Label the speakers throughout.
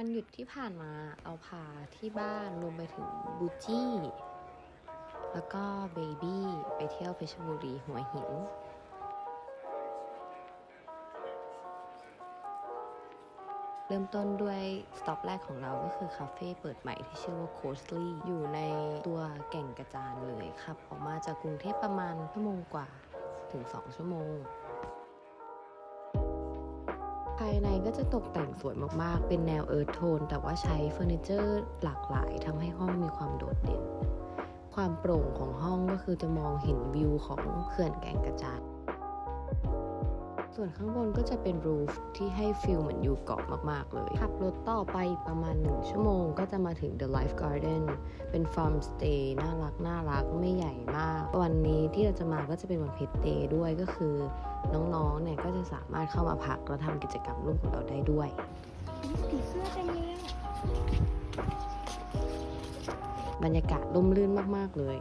Speaker 1: วันหยุดที่ผ่านมาเราพาที่บ้านรวมไปถึงบูจี้ แล้วก็เบบี้ไปเที่ยวเพชรบุรีหัวหินเริ่มต้นด้วยสต็อปแรกของเราก็คือคาเฟ่เปิดใหม่ที่ชื่อว่า Coastly อยู่ในตัวแก่งกระจานเลยครับ ออกมาจากกรุงเทพประมาณชั่วโมงกว่าถึง 2 ชั่วโมง ภายในก็จะตกแต่งสวยมากๆ เป็นแนวเอิร์ธโทน แต่ว่าใช้เฟอร์นิเจอร์หลากหลายทำให้ห้องมีความโดดเด่น ความโปร่งของห้องก็คือจะมองเห็นวิวของเขื่อนแก่งกระจาน ส่วนข้างบนก็จะเป็นรูฟที่ให้ฟิลเหมือนอยู่เกาะมาก ๆ เลย ขับรถต่อไปประมาณ 1 ชั่วโมงก็จะมาถึง The Life Garden เป็นฟาร์มสเตย์น่ารักน่ารักไม่ใหญ่มาก วันนี้ที่เราจะมาก็จะเป็นวันเพชรเดย์ด้วยก็คือ น้อง ๆ เนี่ยก็จะสามารถเข้ามาพักและทำกิจกรรมร่วมกับเราได้ด้วย
Speaker 2: ผีเสื้อเต็มเลยอะ
Speaker 1: บรรยากาศร่มรื่นมาก ๆ เลย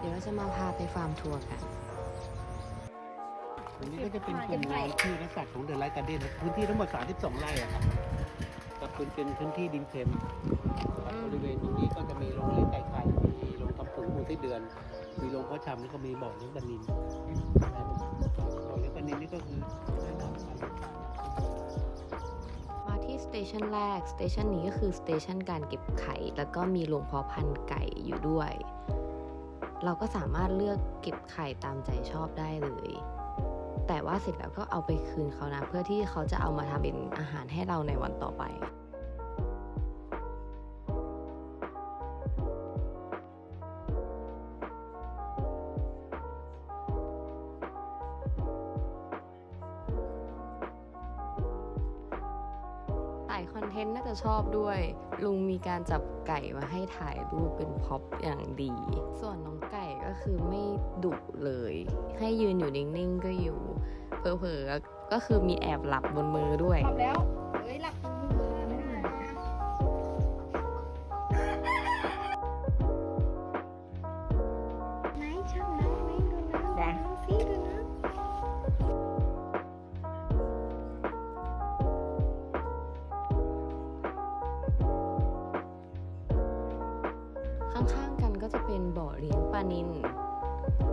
Speaker 1: เดี๋ยวเราจะมาพาไปฟาร์มทัวร์กัน
Speaker 3: ตรงนี้ก็จะเป็นกลุ่มงานที่นักสัตว์ของเดอะไลท์การ์เด้นพื้นที่ทั้งหมด 32 ไร่อะครับก็เป็นเป็นพื้นที่ดินเค็มครับบริเวณตรงนี้ก็จะมีโรงเลี้ยงไก่ไข่ มีโรงทำปุ๋ยมูลไส้เดือน มีโรงเพาะชำแล้วก็มีบ่อเลี้ยงปลานิลนะครับบ่อเลี้ยงปลานิลนี่ก็คือแนะนำการเลี้ยงปลา
Speaker 1: มาที่สเตชันแรก สเตชันนี้ก็คือสเตชันการเก็บไข่ แล้วก็มีโรงเพาะพันธุ์ไก่อยู่ด้วย เราก็สามารถเลือกเก็บไข่ตามใจชอบได้เลย แต่ว่าเสร็จแล้วก็เอาไปคืนเขานะ เพื่อที่เขาจะเอามาทำเป็นอาหารให้เราในวันต่อไป เทนต์น่าจะชอบด้วย ลุงมีการจับไก่มาให้ถ่ายรูปเป็นพ็อปอย่างดี ส่วนน้องไก่ก็คือไม่ดุเลย ให้ยืนอยู่นิ่งๆก็อยู่ เผลอๆก็คือมีแอบหลับบนมือด้วย
Speaker 2: หลับแล้ว เอ้ยหลับ
Speaker 1: จะเป็นบ่อเลี้ยงปลานิล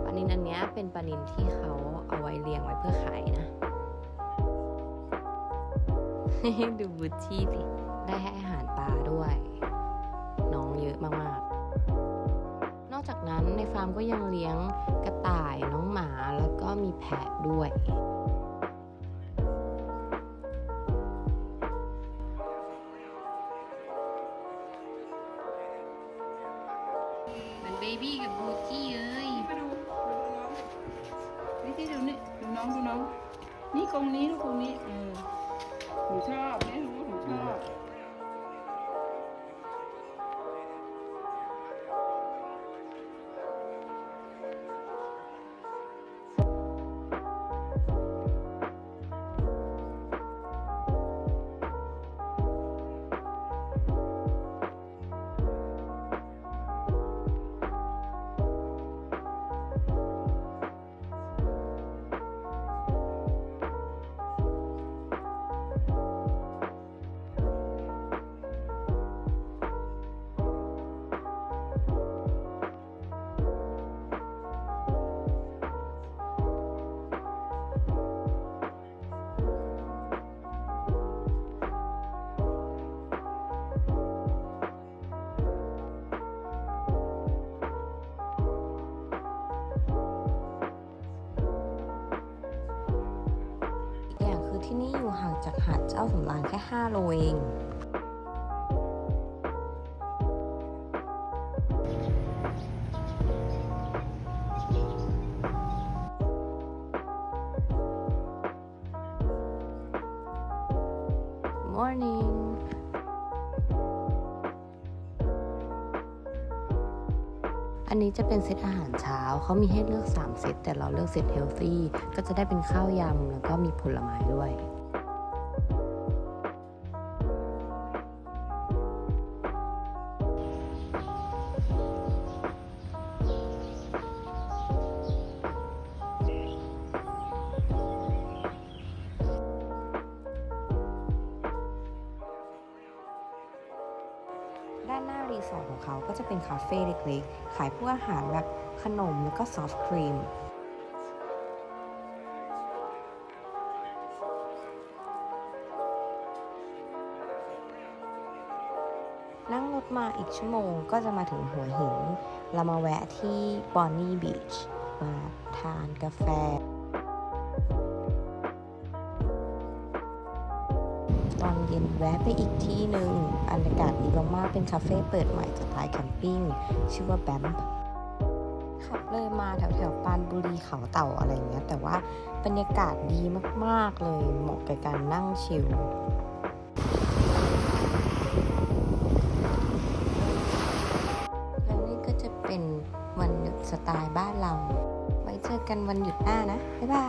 Speaker 1: ปลานิลอันเนี้ยเป็นปลานิลที่เขาเอาไว้เลี้ยงไว้เพื่อขายนะ ดูบูชี่สิได้ให้อาหารปลาด้วย น้องเยอะมากๆ นอกจากนั้นในฟาร์มก็ยังเลี้ยงกระต่ายน้องหมาแล้วก็มีแพะด้วย เป็นเบบี้กับบูจี้เลย
Speaker 2: มาดูดูน้องนี่ที่ดูนี่ดูน้องดูน้อง นี่กรงนี้ลูกกรงนี้เออหนูชอบแม่รู้
Speaker 1: คือที่นี่อยู่ห่างจากหาดเจ้าสำราญแค่ 5 โลเองมอร์นิ่ง อันนี้จะเป็นเซตอาหารเช้าเขามีให้เลือก 3 เซตแต่เราเลือกเซตเฮลตี้ก็จะได้เป็นข้าวยำแล้วก็มีผลไม้ด้วย รีสอร์ทของเขาก็จะเป็นคาเฟ่เล็กๆ ขายพวกอาหารแบบขนมแล้วก็ซอฟต์ครีมนั่งรถมาอีกชั่วโมงก็จะมาถึงหัวหิน เรามาแวะที่บอนนี่บีชมาทานกาแฟ ตอนเย็นแวะไปอีกที่หนึ่งบรรยากาศดีมากๆเป็นคาเฟ่เปิดใหม่สไตล์แคมปิ้งชื่อว่าแบมขับเลยมาแถวแถวๆปานบุรีเขาเต่าอะไรเงี้ย แต่ว่าบรรยากาศดีมากๆเลยเหมาะกับการนั่งชิลแล้วนี่ก็จะเป็นวันหยุดสไตล์บ้านเรา ไว้เจอกันวันหยุดหน้านะ บ๊ายบาย